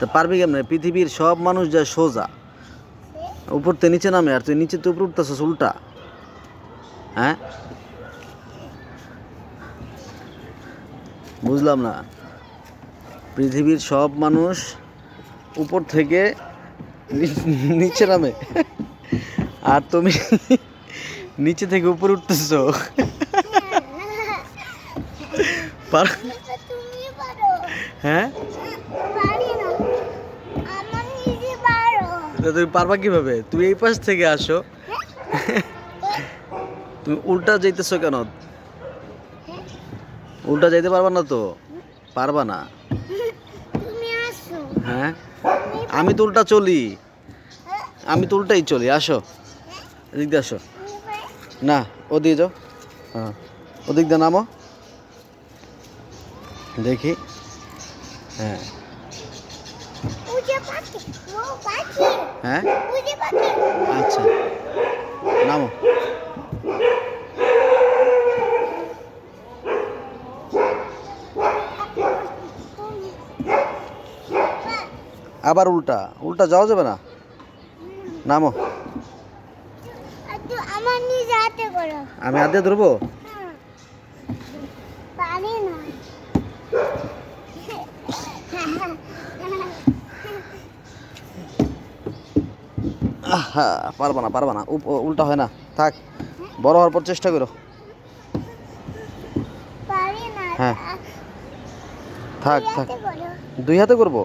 তা পারবি কেমনে? পৃথিবীর সব মানুষ যায় সোজা। উপর থেকে নিচে নামে আর তুই নিচে তো উপরে উঠতেছিস উল্টা। হ্যাঁ? বুঝলাম না। পৃথিবীর সব মানুষ উপর থেকে নিচে নামে। আর তুমি নিচে থেকে উপরে উঠতেছো। হ্যাঁ পারি না আমার নিজে পারো তা তুমি পারবা কীভাবে? তুমি এই পাশ থেকে আসো। তুমি উল্টা যাইতেছো কেন? উল্টা যাইতে পারবা না তো? পারবা না। হ্যাঁ? আমি তো উল্টা চলি। আমি তো উল্টাই চলি। আসো। এদিক দিয়ে আসো। না ও দিয়ে যাও। হ্যাঁ ওদিক দিয়ে নামো। দেখি। হ্যাঁ। হ্যাঁ? আচ্ছা। নামো। আবার উল্টা। উল্টা যাওয়া যাবে না? নামো। আমি হাত দিয়ে ধরবো হ্যাঁ। পারি না আহা পারবা না পারবা না। উল্টা হয় না। থাক বড় হওয়ার পর চেষ্টা করো। হ্যাঁ। থাক থাক। দুই হাতে করব।